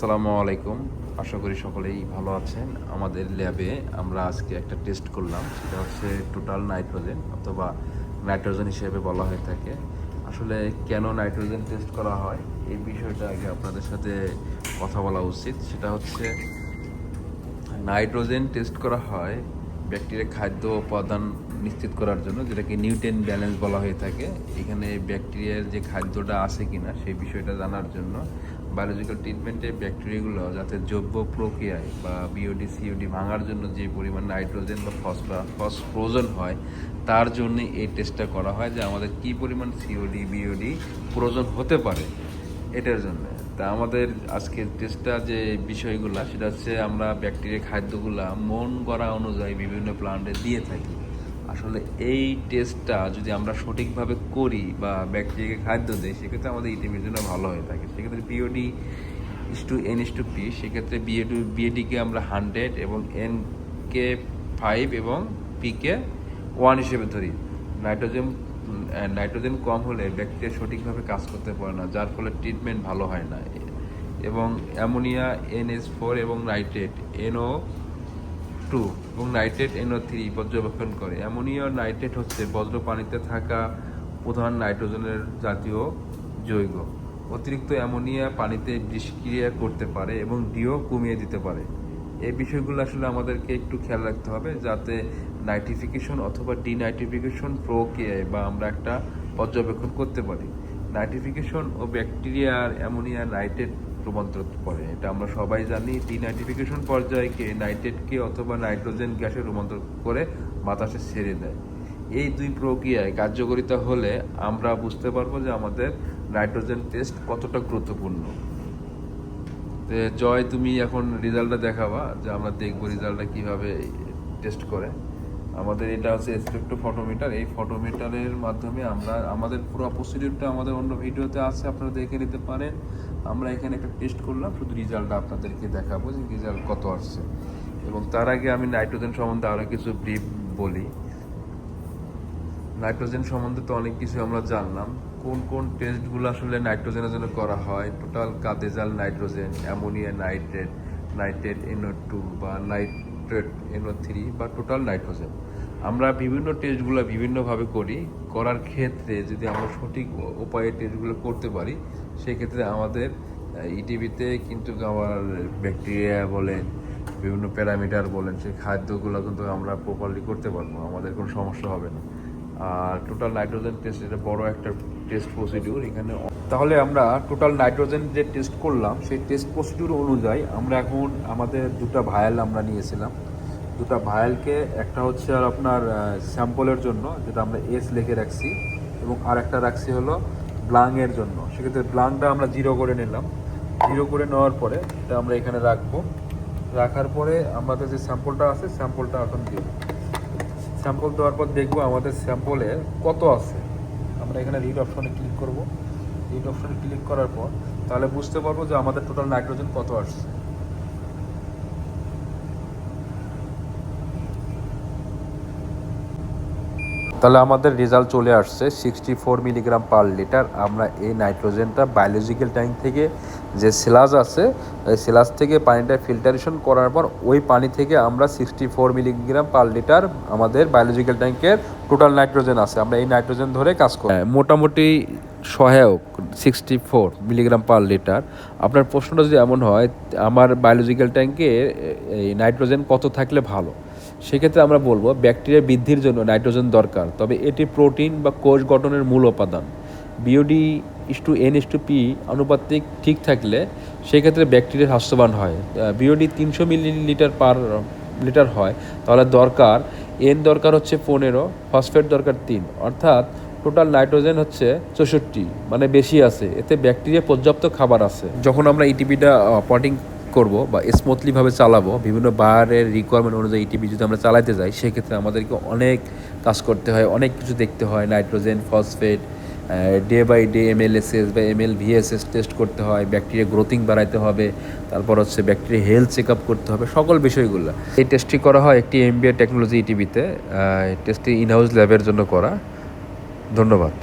আসসালামু আলাইকুম। আশা করি সকলেই ভালো আছেন। আমাদের ল্যাবে আমরা আজকে একটা টেস্ট করলাম। সেটা হচ্ছে টোটাল নাইট্রোজেন অথবা নাইট্রোজেন হিসেবে বলা হয়ে থাকে। আসলে কেন নাইট্রোজেন টেস্ট করা হয়? এই বিষয়টা আগে আপনাদের সাথে কথা বলা উচিত। সেটা হচ্ছে নাইট্রোজেন টেস্ট করা হয় ব্যাকটেরিয়া খাদ্য উপাদান নিশ্চিত করার জন্য যেটাকে নিউট্রেন ব্যালেন্স বলা হয়ে থাকে, এখানে ব্যাকটেরিয়ার যে খাদ্যটা আছে কিনা সেই বিষয়টা জানার জন্য বায়োলজিক্যাল ট্রিটমেন্টে ব্যাকটেরিয়াগুলো যাতে জৈব প্রক্রিয়ায় বা বিওডি সিওডি ভাঙার জন্য যে পরিমাণ নাইট্রোজেন বা ফসফরাস প্রয়োজন হয়, তার জন্য এই টেস্টটা করা হয় যে আমাদের কী পরিমাণ সিওডি বিওডি প্রয়োজন হতে পারে এটার জন্য। তা আমাদের আজকের টেস্টটা যে বিষয়গুলো, সেটা হচ্ছে আমরা ব্যাকটেরিয়া খাদ্যগুলা মন করা অনুযায়ী বিভিন্ন প্লান্টে দিয়ে থাকি। আসলে এই টেস্টটা যদি আমরা সঠিকভাবে করি বা ব্যাকটেরিয়াকে খাদ্য দিই, সেক্ষেত্রে আমাদের ইটিভির জন্য ভালো হয়ে থাকে। সেক্ষেত্রে BOD is two N is two P সেক্ষেত্রে বিএডি বিএডিকে আমরা হান্ড্রেড এবং এন কে ফাইভ এবং পিকে ওয়ান হিসেবে ধরি। নাইট্রোজেন নাইট্রোজেন কম হলে ব্যাকটেরিয়া সঠিকভাবে কাজ করতে পারে না, যার ফলে ট্রিটমেন্ট ভালো হয় না। এবং অ্যামোনিয়া এনএস ফোর এবং নাইট্রেট এনও টু এবং নাইট্রেট এনও থ্রি পর্যবেক্ষণ করে। অ্যামোনিয়া নাইট্রেট হচ্ছে বজ্র পানিতে থাকা প্রধান নাইট্রোজেনের জাতীয় যৌগ অতিরিক্ত অ্যামোনিয়া পানিতে বিষক্রিয়া করতে পারে এবং ডিও কমিয়ে দিতে পারে। এই বিষয়গুলো আসলে আমাদেরকে একটু খেয়াল রাখতে হবে যাতে নাইট্রিফিকেশন অথবা ডিনাইট্রিফিকেশন প্রক্রিয়ায় বা আমরা একটা পর্যবেক্ষণ করতে পারি। নাইট্রিফিকেশন ও ব্যাকটেরিয়ার অ্যামোনিয়া নাইট্রেট রূপান্তর করে। এটা আমরা সবাই জানি ডিনাইট্রিফিকেশন পর্যায়কে নাইট্রেটকে অথবা নাইট্রোজেন গ্যাসে রূপান্তর করে বাতাসে ছেড়ে দেয়। এই দুই প্রক্রিয়ায় কার্যকারিতা হলে আমরা বুঝতে পারব যে আমাদের নাইট্রোজেন টেস্ট কতটা গুরুত্বপূর্ণ। জয়, তুমি এখন রেজাল্টটা দেখাবা যে আমরা দেখব রেজাল্টটা কীভাবে টেস্ট করে। আমাদের এটা হচ্ছে ফটোমিটার এই ফটোমিটারের মাধ্যমে আমরা, আমাদের পুরো প্রসিডিউরটা আমাদের অন্য ভিডিওতে আছে, আপনারা দেখে নিতে পারেন। আমরা এখানে একটা টেস্ট করলাম, শুধু রেজাল্টটা আপনাদেরকে দেখাবো যে রেজাল্ট কত আসছে। এবং তার আগে আমি নাইট্রোজেন সম্বন্ধে আরও কিছু ব্রিফ বলি। নাইট্রোজেন সম্বন্ধে তো অনেক কিছু আমরা জানলাম। কোন কোন টেস্টগুলো আসলে নাইট্রোজেনের জন্য করা হয়? Total কাদেজাল nitrogen ammonia nitrate nitrate NO two বা নাইট্রেট এনও থ্রি বা টোটাল নাইট্রোজেন আমরা বিভিন্ন টেস্টগুলো বিভিন্নভাবে করি। করার ক্ষেত্রে যদি আমরা সঠিক উপায়ে টেস্টগুলো করতে পারি, সেক্ষেত্রে আমাদের ইটিভিতে কিন্তু আমার ব্যাকটেরিয়া বলেন, বিভিন্ন প্যারামিটার বলেন, সেই খাদ্যগুলো কিন্তু আমরা প্রপারলি করতে পারব। আমাদের কোনো সমস্যা হবে না। আর টোটাল নাইট্রোজেন টেস্ট এটা বড় একটা টেস্ট প্রসিডিউর এখানে তাহলে আমরা টোটাল নাইট্রোজেন যে টেস্ট করলাম, সেই টেস্ট প্রসিডিউর অনুযায়ী আমরা এখন আমাদের দুটো ভায়াল আমরা নিয়েছিলাম। দুটো ভায়ালকে একটা হচ্ছে আর আপনার স্যাম্পলের জন্য, যেটা আমরা এস লিখে রাখছি, এবং আর একটা রাখছি হলো ব্লাংয়ের জন্য। সেক্ষেত্রে ব্লাংটা আমরা জিরো করে নিলাম। জিরো করে নেওয়ার পরে এটা আমরা এখানে রাখব। রাখার পরে আমাদের যে স্যাম্পলটা আছে স্যাম্পলটা এখন দিব। স্যাম্পল দেওয়ার পর দেখব আমাদের স্যাম্পলে কত আছে। আমরা এখানে রিড অপশনে ক্লিক করব। রিড অপশনে ক্লিক করার পর তাহলে বুঝতে পারব যে আমাদের টোটাল নাইট্রোজেন কত আসছে। তাহলে আমাদের রেজাল্ট চলে আসছে sixty four milligram per litre আমরা এই নাইট্রোজেনটা বায়োলজিক্যাল ট্যাঙ্ক থেকে যে সিলাস আছে এই সিলাস থেকে পানিটা ফিল্টারেশন করার পর ওই পানি থেকে আমরা sixty four milligram per litre আমাদের বায়োলজিক্যাল ট্যাঙ্কের টোটাল নাইট্রোজেন আছে। আমরা এই নাইট্রোজেন ধরে কাজ করি। হ্যাঁ, মোটামুটি সহায়ক sixty four milligram per litre আপনার প্রশ্নটা যদি এমন হয় আমার বায়োলজিক্যাল ট্যাঙ্কে এই নাইট্রোজেন কত থাকলে ভালো? সেক্ষেত্রে আমরা বলব ব্যাকটেরিয়া বৃদ্ধির জন্য নাইট্রোজেন দরকার। তবে এটি প্রোটিন বা কোষ গঠনের মূল উপাদান। BOD is to N is to P আনুপাতিক ঠিক থাকলে সেক্ষেত্রে ব্যাকটেরিয়া স্বাস্থ্যবান হয়। বিওডি তিনশো মিলিলিটার পার, লিটার হয়। তাহলে দরকার এন দরকার হচ্ছে পনেরো, ফসফেট দরকার তিন। অর্থাৎ টোটাল নাইট্রোজেন হচ্ছে চৌষট্টি মানে বেশি আছে। এতে ব্যাকটেরিয়া পর্যাপ্ত খাবার আছে। যখন আমরা ইটিপিটা পটিং করব বা স্মুথলিভাবে চালাবো, বিভিন্ন বায়ারের রিকোয়ারমেন্ট অনুযায়ী ইটিপি যদি আমরা চালাতে যাই, সেক্ষেত্রে আমাদেরকে অনেক কাজ করতে হয়, অনেক কিছু দেখতে হয়। Nitrogen phosphate day by day M L S S বা এম এল ভিএসএস টেস্ট করতে হয় ব্যাকটেরিয়া গ্রোথিং বাড়াইতে হবে, তারপর হচ্ছে ব্যাকটেরিয়া হেলথ চেক আপ করতে হবে, সকল বিষয়গুলো। এই টেস্টটি করা হয় একটি এম এমবিএ টেকনোলজি ইটিভিতে টেস্টটি ইনহাউস ল্যাবের জন্য করা। ধন্যবাদ।